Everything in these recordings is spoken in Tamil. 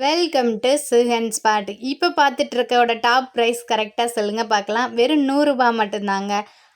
வெல்கம் டு சுஹன் ஸ்பாட் இப்போ பார்த்துட்டு இருக்கோட டாப் ப்ரைஸ் கரெக்டாக சொல்லுங்கள் பார்க்கலாம். வெறும் நூறுரூபா மட்டும்தாங்க.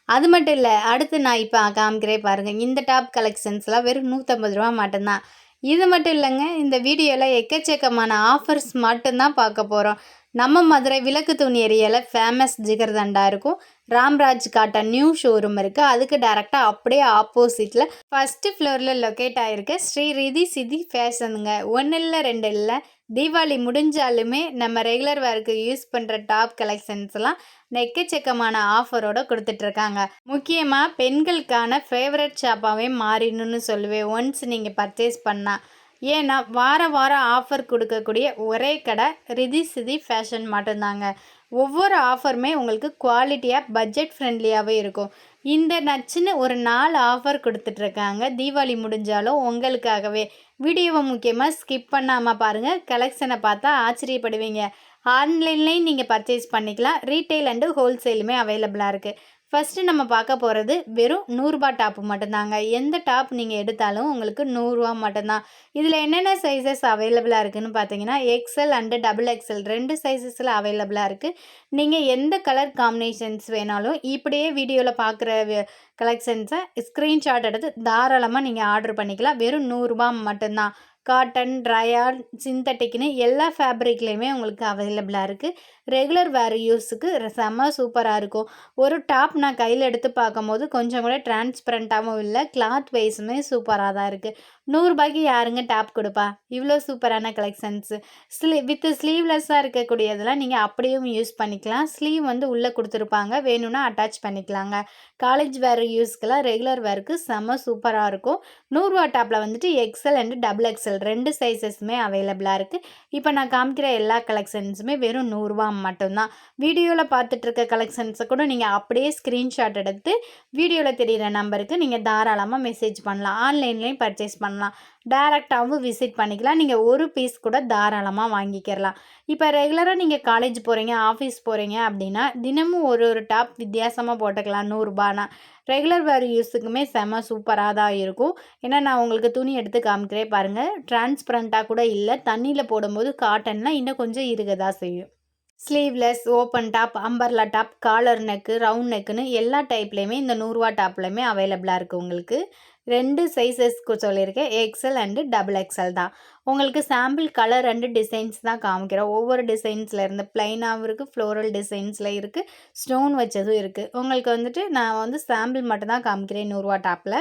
அது மட்டும் இல்லை அடுத்து நான் இப்போ காமிக்கிறேன் பாருங்கள் இந்த டாப் கலெக்ஷன்ஸ்லாம் வெறும் நூற்றம்பது ரூபா மட்டும்தான். இது மட்டும் இல்லைங்க இந்த வீடியோவில் எக்கச்சக்கமான ஆஃபர்ஸ் மட்டும்தான் பார்க்க போகிறோம் நம்ம மதுரை விளக்கு துணி ஏரியாவில் ஃபேமஸ் ஜிகர்தண்டா இருக்கும். ராம்ராஜ் காட்டன் நியூ ஷோரூம் இருக்குது அதுக்கு டேரெக்டாக அப்படியே ஆப்போசிட்டில் ஃபஸ்ட்டு ஃப்ளோரில் லொக்கேட் ஆகிருக்கு ஸ்ரீ ரிதி சிதி ஃபேஷனுங்க ஒன்று இல்லை ரெண்டு இல்லை தீபாவளி முடிஞ்சாலுமே நம்ம ரெகுலர் வேருக்கு யூஸ் பண்ணுற டாப் கலெக்ஷன்ஸ்லாம் எக்கச்சக்கமான ஆஃபரோடு கொடுத்துட்ருக்காங்க முக்கியமாக பெண்களுக்கான ஃபேவரட் ஷாப்பாகவே மாறிடணும்னு சொல்லுவேன். ஒன்ஸ் நீங்கள் பர்ச்சேஸ் பண்ணால் ஏன்னா வார வாரம் ஆஃபர் கொடுக்கக்கூடிய ஒரே கடை ரிதி சிதி ஃபேஷன் மட்டும்தாங்க. ஒவ்வொரு ஆஃபருமே உங்களுக்கு குவாலிட்டியாக பட்ஜெட் ஃப்ரெண்ட்லியாகவே இருக்கும். இந்த நச்சுன்னு ஒரு நாலு ஆஃபர் கொடுத்துட்ருக்காங்க. தீபாவளி முடிஞ்சாலும் உங்களுக்காகவே. வீடியோவை முக்கியமாக ஸ்கிப் பண்ணாமல் பாருங்கள் கலெக்ஷனை பார்த்தா ஆச்சரியப்படுவீங்க. ஆன்லைன்லேயும் நீங்கள் பர்ச்சேஸ் பண்ணிக்கலாம். ரீட்டைல் அண்டு ஹோல்சேலுமே அவைலபிளாக இருக்குது ஃபஸ்ட்டு நம்ம பார்க்க போகிறது வெறும் நூறுரூபா டாப்பு மட்டும்தாங்க. எந்த டாப் நீங்கள் எடுத்தாலும் உங்களுக்கு நூறுரூவா மட்டும்தான். இதில் என்னென்ன சைஸஸ் அவைலபிளாக இருக்குதுன்னு பார்த்தீங்கன்னா எக்ஸல் அண்டு டபுள் எக்ஸல் ரெண்டு சைஸஸில் அவைலபிளாக இருக்குது நீங்கள் எந்த கலர் காம்பினேஷன்ஸ் வேணாலும் இப்படியே வீடியோவில் பார்க்குற கலெக்ஷன்ஸை ஸ்க்ரீன்ஷாட் எடுத்து தாராளமாக நீங்கள் ஆர்டர் பண்ணிக்கலாம். வெறும் நூறுரூபா மட்டும்தான். காட்டன் ட்ரையான் சிந்தட்டிக்னு எல்லா ஃபேப்ரிக்லேயுமே உங்களுக்கு அவைலபிளாக இருக்குது ரெகுலர் வேர் யூஸுக்கு செம்ம சூப்பராக இருக்கும். ஒரு டாப் நான் கையில் எடுத்து பார்க்கும்போது கொஞ்சம் கூட டிரான்ஸ்பரண்ட்டாகவும் இல்லை கிளாத் வைஸுமே சூப்பராக தான் இருக்குது நூறுரூபாய்க்கு யாருங்க டாப் கொடுப்பா? இவ்வளோ சூப்பரான கலெக்ஷன்ஸு ஸ்லீ வித் ஸ்லீவ்லெஸ்ஸாக இருக்கக்கூடியதெல்லாம் நீங்கள் அப்படியும் யூஸ் பண்ணிக்கலாம். ஸ்லீவ் வந்து உள்ளே கொடுத்துருப்பாங்க வேணும்னா அட்டாச் பண்ணிக்கலாங்க. காலேஜ் வேர் யூஸ்க்கெல்லாம் ரெகுலர் வேருக்கு செம்ம சூப்பராக இருக்கும். நூறுரூவா டாப்பில் வந்துட்டு எக்ஸல் அண்டு டபுள் எக்ஸல் ரெண்டு சைஸஸுமே அவைலபிளாக இருக்குது இப்போ நான் காமிக்கிற எல்லா கலெக்ஷன்ஸுமே வெறும் நூறுரூவா மட்டும்தான். வீடியோவில் பார்த்துட்ருக்க கலெக்ஷன்ஸை கூட நீங்கள் அப்படியே ஸ்க்ரீன்ஷாட் எடுத்து வீடியோவில் தெரிகிற நம்பருக்கு நீங்கள் தாராளமாக மெசேஜ் பண்ணலாம். ஆன்லைன்லேயும் பர்ச்சேஸ் பண்ணலாம். டேரெக்டாகவும் விசிட் பண்ணிக்கலாம். நீங்கள் ஒரு பீஸ் கூட தாராளமாக வாங்கிக்கிறலாம் இப்போ ரெகுலராக நீங்கள் காலேஜ் போகிறீங்க ஆஃபீஸ் போகிறீங்க அப்படின்னா தினமும் ஒரு ஒரு டாப் வித்தியாசமாக போட்டுக்கலாம். நூறுரூபானா ரெகுலர் வேர் யூஸுக்குமே செம சூப்பராக தான் இருக்கும். ஏன்னா நான் உங்களுக்கு துணி எடுத்து காமிக்கிறேன் பாருங்கள் டிரான்ஸ்பரண்ட்டாக கூட இல்லை. தண்ணியில் போடும்போது காட்டன்லாம் இன்னும் கொஞ்சம் இருக்க தான் செய்யும். Sleeveless open top umbrella top collar neck round நெக்குன்னு எல்லா டைப்லேயுமே இந்த நூறுரூவா டாப்லேயுமே அவைலபிளாக இருக்குது உங்களுக்கு. ரெண்டு சைஸஸ்க்கு சொல்லியிருக்கேன். எக்ஸல் அண்டு டபுள் எக்ஸல் தான். உங்களுக்கு சாம்பிள் கலர் ரெண்டு டிசைன்ஸ் தான் காமிக்கிறோம். ஒவ்வொரு டிசைன்ஸில் இருந்து ப்ளைனாகவும் இருக்குது ஃப்ளோரல் டிசைன்ஸில் இருக்குது ஸ்டோன் வச்சதும் இருக்குது உங்களுக்கு வந்துட்டு நான் வந்து சாம்பிள் மட்டும் தான் காமிக்கிறேன் நூறுரூவா டாப்பில்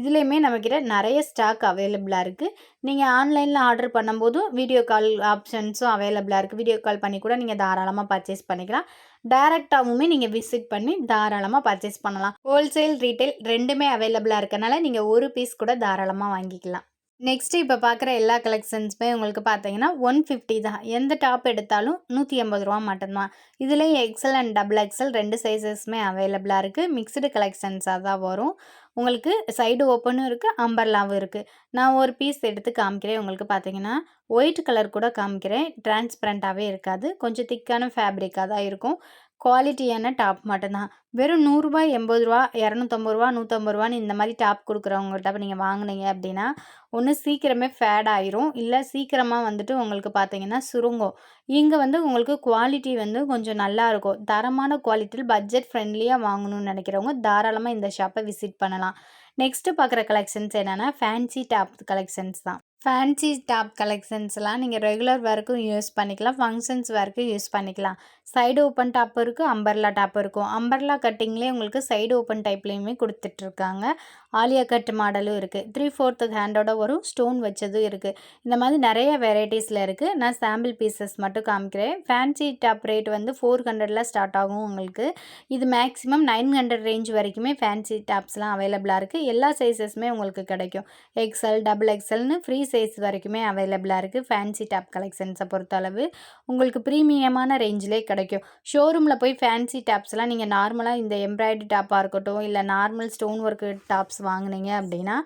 இதுலேயுமே நம்மக்கிட்ட நிறைய ஸ்டாக் அவைலபிளாக இருக்குது நீங்கள் ஆன்லைனில் ஆர்டர் பண்ணும்போதும் வீடியோ கால் ஆப்ஷன்ஸும் அவைலபிளாக இருக்குது வீடியோ கால் பண்ணி கூட நீங்கள் தாராளமாக பர்ச்சேஸ் பண்ணிக்கலாம். டேரெக்டாகவுமே நீங்கள் விசிட் பண்ணி தாராளமாக பர்ச்சேஸ் பண்ணலாம். ஹோல்சேல் ரீட்டைல் ரெண்டுமே அவைலபிளாக இருக்கனால நீங்கள் ஒரு பீஸ் கூட தாராளமாக வாங்கிக்கலாம். நெக்ஸ்ட்டு இப்போ பார்க்குற எல்லா கலெக்ஷன்ஸுமே உங்களுக்கு பார்த்தீங்கன்னா ஒன் ஃபிஃப்டி தான். எந்த டாப் எடுத்தாலும் நூற்றி எண்பது ரூபா மட்டும்தான். இதுலேயும் எக்ஸல் அண்ட் டபுள் எக்ஸல் ரெண்டு சைஸஸுமே அவைலபிளாக இருக்குது மிக்சடு கலெக்ஷன்ஸாக தான் வரும். உங்களுக்கு சைடு ஓப்பனும் இருக்குது அம்பர்லாவும் இருக்குது நான் ஒரு பீஸ் எடுத்து காமிக்கிறேன். உங்களுக்கு பார்த்தீங்கன்னா ஒயிட் கலர் கூட காமிக்கிறேன். டிரான்ஸ்பரண்ட்டாகவே இருக்காது. கொஞ்சம் திக்கான ஃபேப்ரிக்காக தான் இருக்கும். குவாலிட்டியான டாப் மட்டும்தான். வெறும் நூறுரூவா எண்பது ரூபா இரநூத்தம்பது ரூபா நூற்றம்பது ரூபான்னு இந்த மாதிரி டாப் கொடுக்குறவங்கள்ட்ட நீங்கள் வாங்கினீங்க அப்படின்னா ஒன்று சீக்கிரமே ஃபேட் ஆயிரும். இல்லை சீக்கிரமாக வந்துட்டு உங்களுக்கு பார்த்தீங்கன்னா சுருங்கும். இங்கே வந்து உங்களுக்கு குவாலிட்டி வந்து கொஞ்சம் நல்லாயிருக்கும் தரமான குவாலிட்டியில் பட்ஜெட் ஃப்ரெண்ட்லியாக வாங்கணும்னு நினைக்கிறவங்க தாராளமாக இந்த ஷாப்பை விசிட் பண்ணலாம். நெக்ஸ்ட்டு பார்க்குற கலெக்ஷன்ஸ் என்னென்னா ஃபேன்சி டாப் கலெக்ஷன்ஸ் தான். ஃபேன்சி டாப் கலெக்ஷன்ஸ்லாம் நீங்கள் ரெகுலர் வேர்க்கும் யூஸ் பண்ணிக்கலாம். ஃபங்க்ஷன்ஸ் வேர்க்கும் யூஸ் பண்ணிக்கலாம். சைடு ஓப்பன் டாப் இருக்குது அம்பர்லா டாப் இருக்கும். அம்பர்லா கட்டிங்லேயே உங்களுக்கு சைடு ஓப்பன் டைப்லேயுமே கொடுத்துட்ருக்காங்க. ஆலியா கட் மாடலும் இருக்குது த்ரீ ஃபோர்த்து ஹேண்டோட வரும் ஸ்டோன் வச்சதும் இருக்குது இந்த மாதிரி நிறைய வெரைட்டிஸில் இருக்குது நான் சாம்பிள் பீசஸ் மட்டும் காமிக்கிறேன். ஃபேன்சி டாப் ரேட் வந்து ஃபோர் ஹண்ட்ரடில் ஸ்டார்ட் ஆகும் உங்களுக்கு. இது மேக்ஸிமம் நைன் ஹண்ட்ரட் ரேஞ்ச் வரைக்குமே ஃபேன்சி டாப்ஸ்லாம் அவைலபிளாக இருக்குது எல்லா சைஸஸுமே உங்களுக்கு கிடைக்கும். எக்ஸல் டபுள் எக்ஸல்னு ஃப்ரீ சைஸ் வரைக்குமே அவைலபிளாக இருக்குது ஃபேன்சி டாப் கலெக்ஷன்ஸை பொறுத்தளவு உங்களுக்கு ப்ரீமியமான ரேஞ்சிலே கிடைக்கும். ஷோரூமில் போய் ஃபேன்சி டாப்ஸ்லாம் நீங்கள் நார்மலாக இந்த எம்ப்ராய்டரி டாப்பாக இருக்கட்டும் இல்லை நார்மல் ஸ்டோன் ஒர்க்கு டாப்ஸ் வாங்கினீங்க அப்படின்னா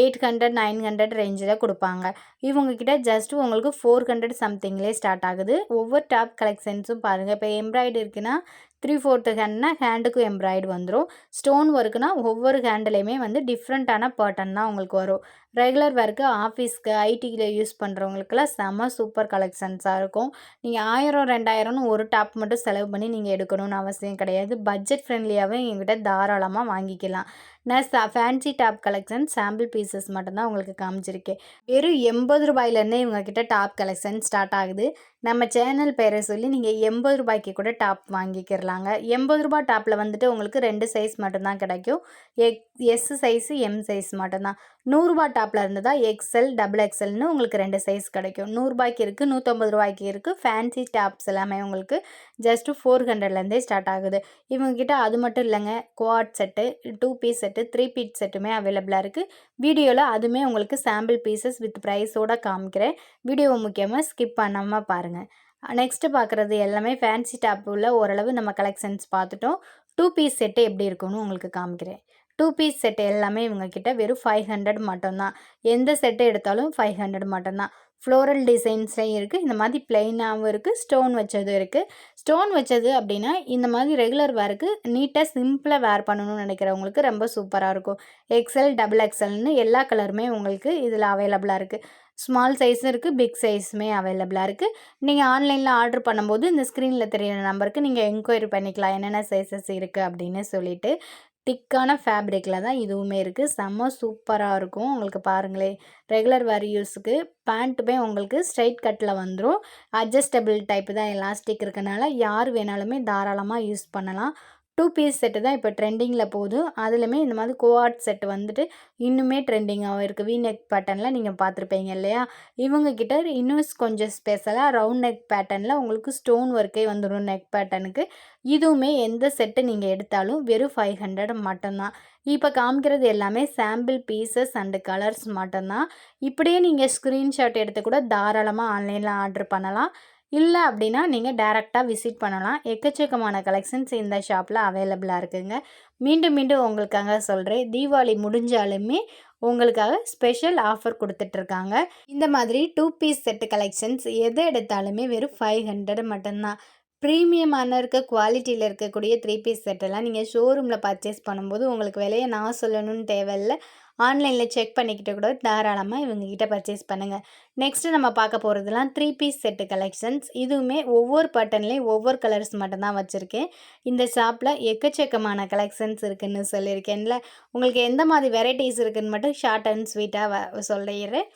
எயிட் ஹண்ட்ரட் நைன் ஹண்ட்ரட் ரேஞ்சில் கொடுப்பாங்க. இவங்கக்கிட்ட ஜஸ்ட் உங்களுக்கு ஃபோர் ஹண்ட்ரட் சம்திங்லேயே ஸ்டார்ட் ஆகுது. ஒவ்வொரு டாப் கலெக்ஷன்ஸும் பாருங்கள் இப்போ எம்ப்ராய்டு இருக்குன்னா த்ரீ ஃபோர்த்து ஹேண்ட்னா ஹேண்டுக்கும் எம்ப்ராய்டு வந்துடும் ஸ்டோன் ஒர்க்குனா ஒவ்வொரு ஹேண்டுலேயுமே வந்து டிஃப்ரெண்ட்டான பேட்டர்ன் தான் உங்களுக்கு வரும். ரெகுலர் வேர்க்கு ஆஃபீஸ்க்கு ஐடியில் யூஸ் பண்ணுறவங்களுக்குலாம் செம்ம சூப்பர் கலெக்ஷன்ஸாக இருக்கும். நீங்கள் ஆயிரம் ரெண்டாயிரம்னு ஒரு டாப் மட்டும் செலவு பண்ணி நீங்கள் எடுக்கணும்னு அவசியம் கிடையாது. பட்ஜெட் ஃப்ரெண்ட்லியாகவே எங்கிட்ட தாராளமாக வாங்கிக்கலாம். நான் fancy top collection sample pieces மட்டும்தான் உங்களுக்கு காமிச்சிருக்கேன் வெறும் எண்பது ரூபாயிலேருந்தே இவங்கக்கிட்ட டாப் கலெக்ஷன் ஸ்டார்ட் ஆகுது. நம்ம சேனல் பேரை சொல்லி நீங்கள் எண்பது ரூபாய்க்கு கூட டாப் வாங்கிக்கிறலாங்க எண்பது ரூபா டாப்பில் வந்துட்டு உங்களுக்கு ரெண்டு சைஸ் மட்டும்தான் கிடைக்கும். X S size M size மட்டும்தான் நூறுரூபா டாப்பில் இருந்ததா? எக்ஸ்எல் டபுள் எக்ஸ்எல்னு உங்களுக்கு ரெண்டு சைஸ் கிடைக்கும். நூறுரூபாய்க்கு இருக்குது நூற்றம்பது ரூபாய்க்கு இருக்குது ஃபேன்சி டாப்ஸ் எல்லாமே உங்களுக்கு ஜஸ்ட்டு ஃபோர் ஹண்ட்ரட்லேருந்தே ஸ்டார்ட் ஆகுது. இவங்கக்கிட்ட அது மட்டும் இல்லைங்க. Quad set two piece set three piece செட்டுமே அவைலபிளாக இருக்குது வீடியோவில் அதுவுமே உங்களுக்கு சாம்பிள் பீசஸ் வித் ப்ரைஸோடு காமிக்கிறேன். வீடியோவை முக்கியமாக ஸ்கிப் பண்ணாமல் பாருங்கள் நெக்ஸ்ட்டு பார்க்குறது எல்லாமே ஃபேன்சி டாப் உள்ள ஓரளவு நம்ம கலெக்ஷன்ஸ் பார்த்துட்டோம். டூ பீஸ் செட்டு எப்படி இருக்குன்னு உங்களுக்கு காமிக்கிறேன். டூ பீஸ் செட் எல்லாமே இவங்கக்கிட்ட வெறும் ஃபைவ் ஹண்ட்ரட் மட்டும்தான். எந்த செட்டு எடுத்தாலும் ஃபைவ் ஹண்ட்ரட் மட்டும்தான். ஃப்ளோரல் டிசைன்ஸ்லையும் இருக்குது இந்த மாதிரி பிளெயினாகவும் இருக்குது ஸ்டோன் வச்சதும் இருக்குது ஸ்டோன் வச்சது அப்படின்னா இந்த மாதிரி ரெகுலர் வேருக்கு நீட்டாக சிம்பிளாக வேர் பண்ணணும்னு நினைக்கிறவங்களுக்கு ரொம்ப சூப்பராக இருக்கும். எக்ஸல் டபுள் எக்ஸல்னு எல்லா கலருமே உங்களுக்கு இதில் அவைலபிளாக இருக்குது ஸ்மால் சைஸும் இருக்குது பிக் சைஸுமே அவைலபிளாக இருக்குது நீங்கள் ஆன்லைனில் ஆர்டர் பண்ணும்போது இந்த ஸ்க்ரீனில் தெரியிற நம்பருக்கு நீங்கள் என்கொயரி பண்ணிக்கலாம். என்னென்ன சைஸஸ் இருக்குது அப்படின்னு சொல்லிட்டு. திக்கான ஃபேப்ரிக்கில் தான் இதுவுமே இருக்குது செம்ம சூப்பராக இருக்கும். உங்களுக்கு பாருங்களேன் ரெகுலர் வேர் யூஸுக்கு பேண்ட்டுமே உங்களுக்கு ஸ்ட்ரைட் கட்டில் வந்துடும் அட்ஜஸ்டபிள் டைப்பு தான் எலாஸ்டிக் இருக்கனால யார் வேணாலுமே தாராளமாக யூஸ் பண்ணலாம். டூ பீஸ் செட்டு தான் இப்போ ட்ரெண்டிங்கில் போகுது. அதுலேயுமே இந்த மாதிரி கோஆர்ட் செட்டு வந்துட்டு இன்னுமே ட்ரெண்டிங்காகவும் இருக்குது வி நெக் பேட்டர்னில் நீங்கள் பார்த்துருப்பீங்க இல்லையா? இவங்கக்கிட்ட இன்னும் கொஞ்சம் ஸ்பெஷலாக ரவுண்ட் நெக் பேட்டர்னில் உங்களுக்கு ஸ்டோன் ஒர்க்கே வந்துடும் நெக் பேட்டர்னுக்கு இதுவுமே எந்த செட்டு நீங்கள் எடுத்தாலும் வெறும் ஃபைவ் ஹண்ட்ரட் மட்டும்தான் இப்போ காமிக்கிறது எல்லாமே சாம்பிள் பீசஸ் அண்டு கலர்ஸ் மட்டும்தான் இப்படியே நீங்கள் ஸ்க்ரீன்ஷாட் எடுத்து கூட தாராளமாக ஆன்லைனில் ஆர்டர் பண்ணலாம். இல்லை அப்படின்னா நீங்கள் டேரெக்டாக விசிட் பண்ணலாம். எக்கச்சக்கமான கலெக்ஷன்ஸ் இந்த ஷாப்பில் அவைலபிளாக இருக்குதுங்க மீண்டும் மீண்டும் உங்களுக்காக சொல்கிறேன் தீபாவளி முடிஞ்சாலுமே உங்களுக்காக ஸ்பெஷல் ஆஃபர் கொடுத்துட்ருக்காங்க. இந்த மாதிரி டூ பீஸ் செட்டு கலெக்ஷன்ஸ் எதை எடுத்தாலுமே வெறும் ஃபைவ் ஹண்ட்ரட் மட்டும்தான். ப்ரீமியமான இருக்க குவாலிட்டியில் இருக்கக்கூடிய த்ரீ பீஸ் செட்டெல்லாம் நீங்கள் ஷோரூமில் பர்ச்சேஸ் பண்ணும்போது உங்களுக்கு விலையை நான் சொல்லணும்னு தேவையில்லை. ஆன்லைனில் செக் பண்ணிக்கிட்டு கூட தாராளமாக இவங்ககிட்ட பர்ச்சேஸ் பண்ணுங்கள் நெக்ஸ்ட்டு நம்ம பார்க்க போகிறதுலாம் த்ரீ பீஸ் செட்டு கலெக்ஷன்ஸ் இதுவுமே ஒவ்வொரு பட்டன்லேயும் ஒவ்வொரு கலர்ஸ் மட்டும்தான் வச்சுருக்கேன். இந்த ஷாப்பில் எக்கச்சக்கமான கலெக்ஷன்ஸ் இருக்குதுன்னு சொல்லியிருக்கேன்ல. உங்களுக்கு எந்த மாதிரி வெரைட்டிஸ் இருக்குதுன்னு மட்டும் ஷார்ட் அண்ட் ஸ்வீட்டாக சொல்லிடுறேன்.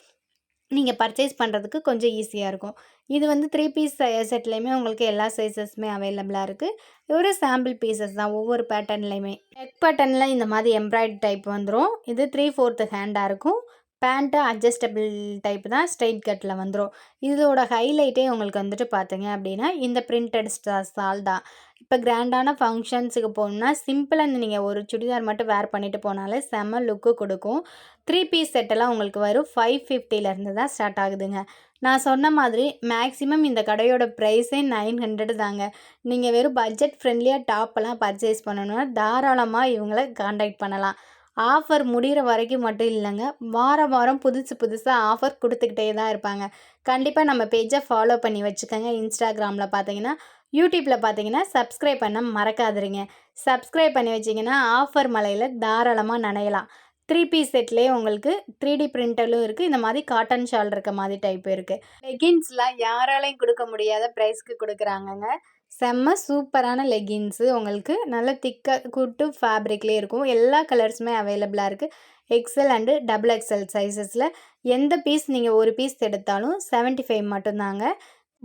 நீங்கள் பர்ச்சேஸ் பண்ணுறதுக்கு கொஞ்சம் ஈஸியாக இருக்கும். இது வந்து த்ரீ பீஸ் செட்லேயுமே உங்களுக்கு எல்லா சைஸஸுமே அவைலபிளாக இருக்குது ஒரு சாம்பிள் பீசஸ் தான் ஒவ்வொரு பேட்டர்ன்லேயுமே நெக் பேட்டர்னில் இந்த மாதிரி எம்ப்ராய்டு டைப் வந்துடும் இது த்ரீ ஃபோர்த்து ஹேண்டாக இருக்கும். பேண்ட்டு அட்ஜஸ்டபிள் டைப் தான் ஸ்ட்ரெயிட் கட்டில் வந்துடும் இதோட ஹைலைட்டே உங்களுக்கு வந்துட்டு பார்த்தீங்க அப்படின்னா இந்த பிரிண்டட் சால் தான். இப்போ கிராண்டான ஃபங்க்ஷன்ஸுக்கு போகணுன்னா சிம்பிளாக இந்த நீங்கள் ஒரு சுடிதார் மட்டும் வேர் பண்ணிவிட்டு போனாலே செம்ம லுக்கு கொடுக்கும். த்ரீ பீஸ் செட்டெல்லாம் உங்களுக்கு வரும். ஃபைவ் ஃபிஃப்டிலேருந்து தான் ஸ்டார்ட் ஆகுதுங்க. நான் சொன்ன மாதிரி மேக்ஸிமம் இந்த கடையோட ப்ரைஸே நைன் ஹண்ட்ரட் தாங்க. நீங்கள் வெறும் பட்ஜெட் ஃப்ரெண்ட்லியாக டாப்பெல்லாம் பர்ச்சேஸ் பண்ணணுன்னா தாராளமாக இவங்களை காண்டாக்ட் பண்ணலாம். ஆஃபர் முடிகிற வரைக்கும் மட்டும் இல்லைங்க. வாரம் வாரம் புதுசு புதுசாக ஆஃபர் கொடுத்துக்கிட்டே தான் இருப்பாங்க. கண்டிப்பாக நம்ம பேஜை ஃபாலோ பண்ணி வச்சுக்கோங்க. இன்ஸ்டாகிராமில் பார்த்தீங்கன்னா யூடியூப்பில் பார்த்தீங்கன்னா சப்ஸ்கிரைப் பண்ண மறக்காதுருங்க சப்ஸ்கிரைப் பண்ணி வச்சிங்கன்னா ஆஃபர் மலையில் தாராளமாக நனையலாம். த்ரீ பீஸ் செட்லேயே உங்களுக்கு த்ரீ டி பிரிண்டலும் இருக்குது இந்த மாதிரி காட்டன் ஷால் இருக்க மாதிரி டைப் இருக்குது லெகின்ஸ்லாம் யாராலையும் கொடுக்க முடியாத ப்ரைஸ்க்கு கொடுக்குறாங்கங்க. செம்ம சூப்பரான லெகின்ஸு உங்களுக்கு நல்ல திக்காக குட்டு ஃபேப்ரிக்லேயே இருக்கும். எல்லா கலர்ஸுமே அவைலபிளாக இருக்குது எக்ஸல் அண்டு டபுள் எக்ஸல் சைஸஸில் எந்த பீஸ் நீங்கள் ஒரு பீஸ் எடுத்தாலும் செவன்ட்டி ஃபைவ் மட்டும்தாங்க.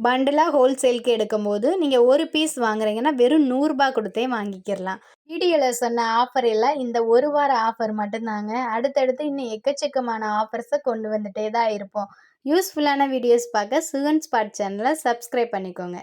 பண்டிலாக ஹோல்சேலுக்கு எடுக்கும்போது நீங்கள் ஒரு பீஸ் வாங்குறீங்கன்னா வெறும் நூறுரூபா கொடுத்தே வாங்கிக்கிடலாம். வீடியோவில் சொன்ன ஆஃபர் எல்லாம் இந்த ஒரு வார ஆஃபர் மட்டும்தாங்க. அடுத்தடுத்து இன்னும் எக்கச்சக்கமான ஆஃபர்ஸை கொண்டு வந்துட்டே தான் இருப்போம். யூஸ்ஃபுல்லான வீடியோஸ் பார்க்க சுகன் ஸ்பாட் சேனலை சப்ஸ்கிரைப் பண்ணிக்கோங்க.